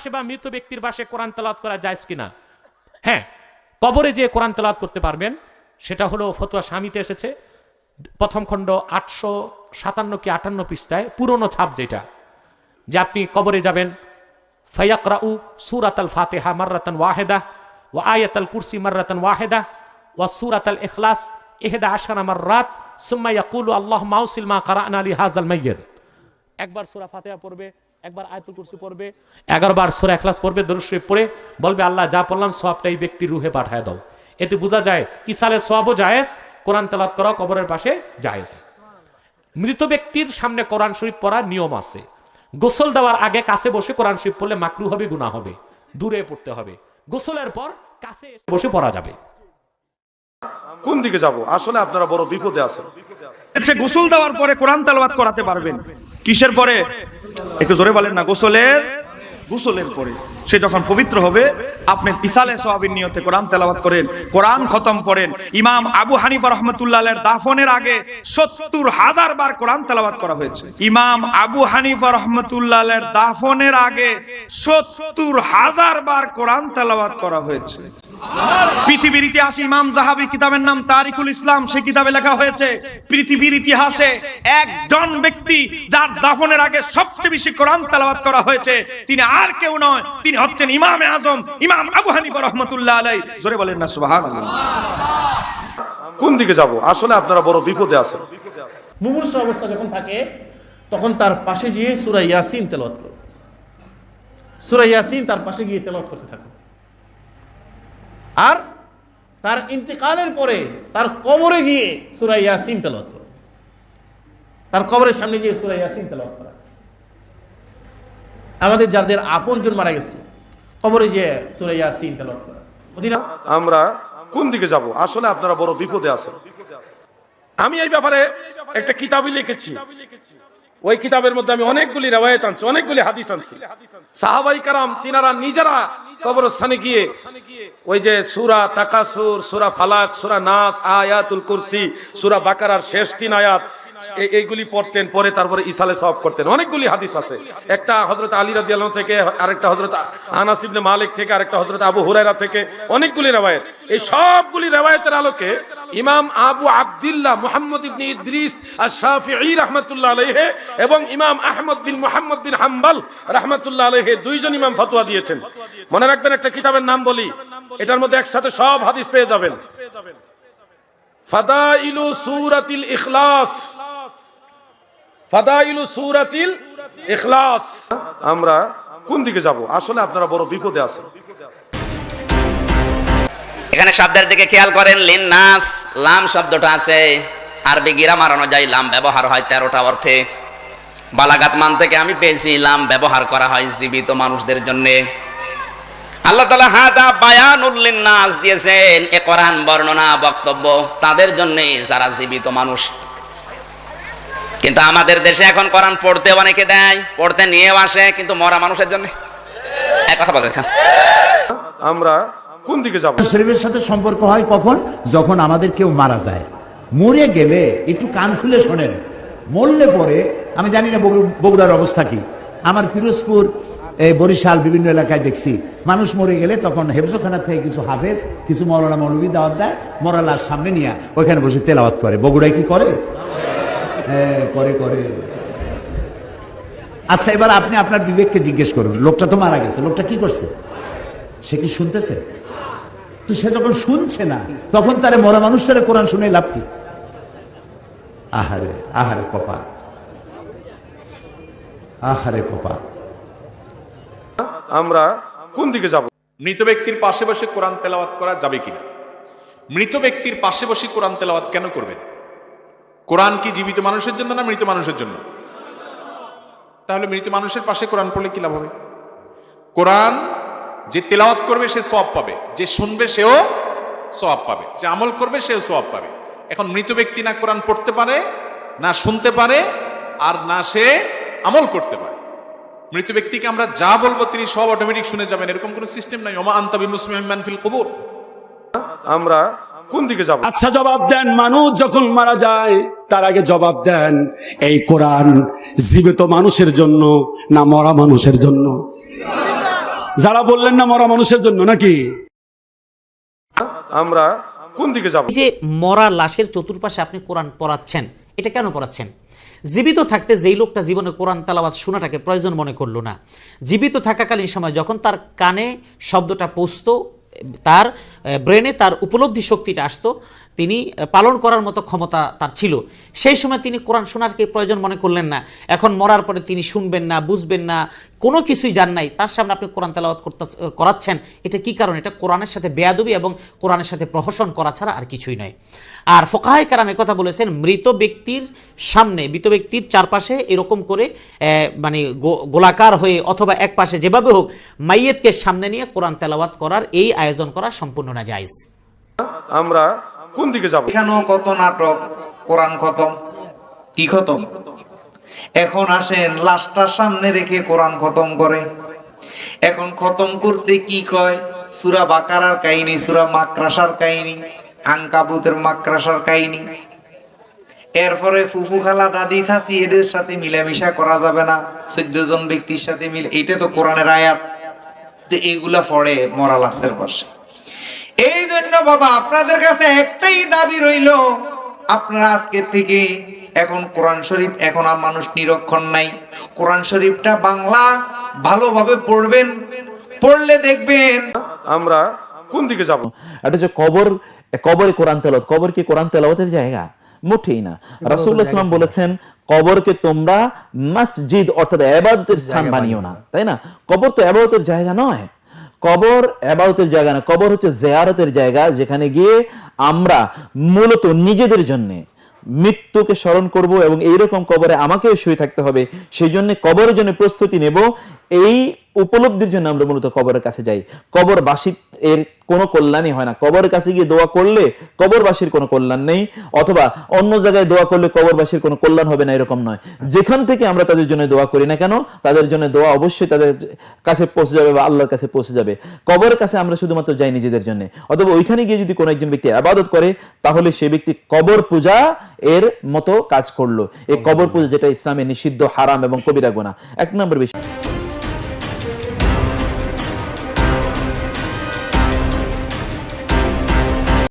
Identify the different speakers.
Speaker 1: পাশে বা মৃত ব্যক্তির পাশে কোরআন তেলাওয়াত করা যায় কিনা? হ্যাঁ কবরে যে কোরআন তেলাওয়াত করতে পারবেন। সেটা হলো ফতুয়া স্বামীতে এসেছে। প্রথম খণ্ড আটশো সাতান্ন কি আটান্ন পৃষ্ঠায়, পুরনো ছাপ যেটা, যে আপনি কবরে যাবেন। ফাতেহা ওয়াহেদা ও আয়াত কুরসি মার্রাতান ওয়াহেদা ও সুরাত আল ইখলাস এহেদা আশানা মার্রাত, সুম্মা ইয়াকুলু আল্লাহ মাউসিল মা কারানা আলী হাজাল মাইয়ের একবার সুরা ফাতিহা পড়বে একবার আয়াতুল কুরসি পড়বে এগারো বার সূরা ইখলাস পড়বে দরুদ শরীফ পড়ে বলবে আল্লাহ যা পড়লাম সওয়াবটা এই ব্যক্তির রুহে পাঠায় দাও। এতে বোঝা যায় ইসালে সওয়াবও জায়েজ কোরআন তেলাওয়াত করা কবরের পাশে জায়েজ। মৃত ব্যক্তির সামনে কোরআন শরীফ পড়ার নিয়ম আছে। গোসল দেওয়ার আগে কাছে বসে কোরআন শরীফ পড়লে মাকরু হবে গুনাহ হবে দূরে পড়তে হবে। গোসলের পর কাছে এসে বসে পড়া যাবে।
Speaker 2: কোন দিকে যাব? আসলে আপনারা বড় বিপদে আছেন।
Speaker 3: গোসল দেওয়ার পরে কোরআন তেলাওয়াত করাতে পারবেন। কিসের পরে? একটু জোরে বলেন না, গোসলের? গোসলের পরে। সে যখন পবিত্র হবে, আপনি ইসালে সোহাবিন নিয়তে কোরআন তেলাওয়াত করেন, কোরআন খতম করেন। ইমাম আবু হানিফা রহমতুল্লাহ দাফনের আগে সত্তর হাজার বার কোরআন তেলাওয়াত করা হয়েছে। ইমাম আবু হানিফা রহমতুল্লাহ দাফনের আগে সত্তর হাজার বার কোরআন তেলাওয়াত করা হয়েছে। পৃথিবীর ইতিহাসে ইমাম জাহাবি কিতাবের নাম তারিকুল ইসলাম সে কিতাবে লেখা হয়েছে পৃথিবীর ইতিহাসে একজন ব্যক্তি যার দাফনের আগে সবচেয়ে বেশি কোরআন তেলাওয়াত করা হয়েছে তিনি আর কেউ নয় তিনি হচ্ছেন ইমামে আজম ইমাম আবু হানিফা রহমতুল্লাহ আলাই জোরে বলেন না সুবহানাল্লাহ।
Speaker 2: কোন দিকে যাব? আসলে আপনারা বড় বিপদে আছেন।
Speaker 4: মুমূর্ষ অবস্থা যখন থাকে তখন তার পাশে গিয়ে সুরা ইয়াসিন তেলাওয়াত করো। সুরা ইয়াসিন তার পাশে গিয়ে তেলাওয়াত করতে থাকো। আর তার ইন্তেকালের পরে তার কবরে গিয়ে সুরা ইয়াসিন তেলাওয়াত করো। তার কবরের সামনে গিয়ে সুরা ইয়াসিন তেলাওয়াত করা। আমাদের যাদের আপনজন মারা গেছে, কবরে গিয়ে সুরা ইয়াসিন তেলাওয়াত করা। মদিনা
Speaker 2: আমরা কোন দিকে যাব? আসলে আপনারা বড় বিপদে আছেন। আমি এই ব্যাপারে একটা কিতাবই লিখেছি। ওই কিতাবের মধ্যে আমি অনেকগুলি রেওয়ায়ত আনছি, অনেকগুলি হাদিস আনছি। সাহাবাই কারাম তিনারা নিজেরা কবরস্থানে গিয়ে ওই যে সুরা তাকাসুর, সুরা ফালাক, সুরা নাস, আয়াতুল কুরসি, সুরা বাকারার শেষ তিন আয়াত এইগুলি পড়তেন, পরে তারপরে ইসালে সব করতেন। অনেকগুলি হাদিস আছে। একটা হজরত আলী আল্লাহ থেকে, আরেকটা হজরত আনাস মালিক থেকে, আরেকটা হজরত আবু হুরায়রা থেকে, অনেকগুলি রেওয়ায়ত। এই সবগুলি রেওয়ায়তের আলোকে ইমাম আবু আব্দুল্লাহ মুহাম্মদ ইবনে ইদ্রিস আর শাফিঈ রাহমাতুল্লাহ আলাইহি এবং ইমাম আহমদ বিন মুহাম্মদ বিন হাম্বল রাহমাতুল্লাহ আলাইহি দুইজন ইমাম ফতোয়া দিয়েছেন। মনে রাখবেন, একটা কিতাবের নাম বলি, এটার মধ্যে একসাথে সব হাদিস পেয়ে যাবেন। ফাদাইলু সূরাতিল ইখলাস। ফাদাইলু সূরাতিল ইখলাস। আমরা কোন দিকে যাব? আসলে আপনারা বড় বিপদে আছেন।
Speaker 5: এখানে শব্দের দিকে খেয়াল করেন লিননাস লাম শব্দটা আছে। আরবি গিরামার অনুযায়ী লাম ব্যবহার হয় তেরোটা অর্থে। বালাগাত মান থেকে আমি পেয়েছি লাম ব্যবহার করা হয় জীবিত মানুষদের জন্য। আল্লাহ তালা হাদা বায়ানুল্লিন নাস দিয়েছেন এ কোরআন বর্ণনা বক্তব্য তাদের জন্য যারা জীবিত মানুষ। কিন্তু আমাদের দেশে এখন কোরআন পড়তে অনেকে দেয় পড়তে নিয়েও আসে কিন্তু মরা মানুষের জন্য। এক কথা বলবেন
Speaker 2: আমরা কোন দিকে যাব?
Speaker 6: শরীফের সাথে সম্পর্ক হয় কখন? যখন আমাদের কেউ মারা যায়। মরে গেলে একটু কান খুলে শোনেন। মরলে পরে আমি জানি না বগু- বগুড়ার অবস্থা কি। আমার পিরোজপুর এই বরিশাল বিভিন্ন এলাকায় দেখছি। মানুষ মরে গেলে তখন হেফজোখানা থেকে কিছু হাফেজ কিছু মৌলানা মৌলবী দাওয়াত দেয় মরালার সামনে নিয়ে ওইখানে বসে তেলাওয়াত করে। বগুড়ায় কি করে? হ্যাঁ করে করে। আচ্ছা এবার আপনি আপনার বিবেককে জিজ্ঞেস করুন, লোকটা তো মারা গেছে, লোকটা কি করছে? সে কি শুনতেছে? তো সে যখন শুনছে না, তখন তারে মরা মানুষটারে কোরআন শুনে লাভ কি? আহারে আহারে কপাল। আহারে কপাল।
Speaker 2: আমরা কোন দিকে যাব?
Speaker 7: মৃত ব্যক্তির পাশে বসে কোরআন তেলাওয়াত করা যাবে কিনা? মৃত ব্যক্তির পাশে বসে কোরআন তেলাওয়াত কেন করবেন? কোরআন কি জীবিত মানুষের জন্য না মৃত মানুষের জন্য? তাহলে মৃত মানুষের পাশে কোরআন পড়লে কি লাভ হবে? কোরআন যে তেলাওয়াত করবে, সে সব পাবে। যে শুনবে, সেও সব পাবে। যে আমল করবে, সেও সওয়াব পাবে। এখন মৃত ব্যক্তি না কোরআন পড়তে পারে, না শুনতে পারে, আর না সে আমল করতে পারে। মৃত ব্যক্তিকে আমরা যা বলব, তিনি সব অটোমেটিক শুনে যাবেন। এরকম কোনো সিস্টেম নাই। ওমা আন্তাবি মুসলিম ফিল কবুর।
Speaker 2: আমরা কোন দিকে যাব?
Speaker 8: আচ্ছা জবাব দেন। মানুষ যখন মারা যায় তার আগে জবাব দেন এই কোরআন জীবিত মানুষের জন্য না মরা মানুষের জন্য? যারা বললেন না মরা মানুষের জন্য নাকি?
Speaker 2: আমরা কোন দিকে যাব?
Speaker 9: যে মরা লাশের চতুর্পাশে আপনি কোরআন পড়াচ্ছেন এটা কেন পড়াচ্ছেন? জীবিত থাকতে যেই লোকটা জীবনে কোরআন তালাবাদ শোনাটাকে প্রয়োজন মনে করল না। জীবিত থাকাকালীন সময় যখন তার কানে শব্দটা পৌঁছতো তার ব্রেনে তার উপলব্ধি শক্তিটা আসতো। তিনি পালন করার মতো ক্ষমতা তার ছিল। সেই সময় তিনি কোরআন শোনারকে প্রয়োজন মনে করলেন না। এখন মরার পরে তিনি শুনবেন না, বুঝবেন না, কোনো কিছুই জান নাই। তার সামনে আপনি কোরআন তেলাওয়াত করতে করাচ্ছেন। এটা কি কারণ? এটা কোরআনের সাথে বেয়াদবি এবং কোরআনের সাথে প্রহসন করা ছাড়া আর কিছুই নয়। আর ফোকাহাই কারাম কথা বলেছেন, মৃত ব্যক্তির সামনে, মৃত ব্যক্তির চারপাশে এরকম করে মানে গোলাকার হয়ে অথবা এক পাশে যেভাবে হোক, মাইয়েতকে সামনে নিয়ে কোরআন তেলাওয়াত করার এই আয়োজন করা সম্পূর্ণ না জায়েজ
Speaker 2: আমরা কোন দিকে যাব?
Speaker 10: এখানেও কত নাটক? কোরআন খতম। কি খতম? এখন আসেন লাশটার সামনে রেখে কোরআন খতম করে। এখন খতম করতে কি কয়? সুরা বাকারার কাহিনী, সুরা মাকড়াসার কাহিনী আঙ্কাবুতের মাকড়াসার কাহিনী। এরপরে ফুফু, খালা, দাদি, চাচি এদের সাথে মিলামিশা করা যাবে না। চোদ্দ জন ব্যক্তির সাথে মিলে এটা তো কোরআনের আয়াত। তো এইগুলা পড়ে মরা লাশের পাশে। এই জন্য বাবা আপনাদের কাছে একটাই দাবি রইল। আপনারা আজকের থেকে এখন কোরআন শরীফ এখন আর মানুষ নিরক্ষণ নাই। কোরআন শরীফটা বাংলা ভালোভাবে পড়বেন পড়লে দেখবেন
Speaker 2: আমরা কোন দিকে যাব?
Speaker 11: এটা যে কবর কবরে কোরআন তেলাওয়াত কবর কি কোরআন তেলাওয়াতের জায়গা? মোটেই না। রাসূলুল্লাহ সাল্লাম বলেছেন কবরকে তোমরা মসজিদ অর্থাৎ ইবাদতের স্থান বানিও না। তাই না? কবর তো ইবাদতের জায়গা নয়। কবর অ্যাবাউতের জায়গা না, কবর হচ্ছে জেয়ারতের জায়গা, যেখানে গিয়ে আমরা মূলত নিজেদের জন্যে মৃত্যুকে স্মরণ করব এবং এইরকম কবরে আমাকেও শুয়ে থাকতে হবে। সেই জন্য কবরের জন্য প্রস্তুতি নেব। এই উপলব্ধির জন্য আমরা মূলত কবরের কাছে যাই। কবরবাসী এর কোনো কল্যাণই হয় না। কবরের কাছে গিয়ে দোয়া করলে কবরবাসীর কোনো কল্যাণ নেই অথবা অন্য জায়গায় দোয়া করলে কবরবাসীর কোনো কল্যাণ হবে না এরকম নয়। যেখান থেকে আমরা তাদের জন্য দোয়া করি না কেন তাদের জন্য দোয়া অবশ্যই তাদের কাছে পৌঁছে যাবে বা আল্লাহর কাছে পৌঁছে যাবে। কবরের কাছে আমরা শুধুমাত্র যাই নিজেদের জন্য। অথবা ওইখানে গিয়ে যদি কোনো একজন ব্যক্তি আবাদত করে তাহলে সেই ব্যক্তি কবর পূজা এর মতো কাজ করল। এই কবর পূজা যেটা ইসলামে নিষিদ্ধ হারাম এবং কবিরা গোনা এক নম্বর বিষয়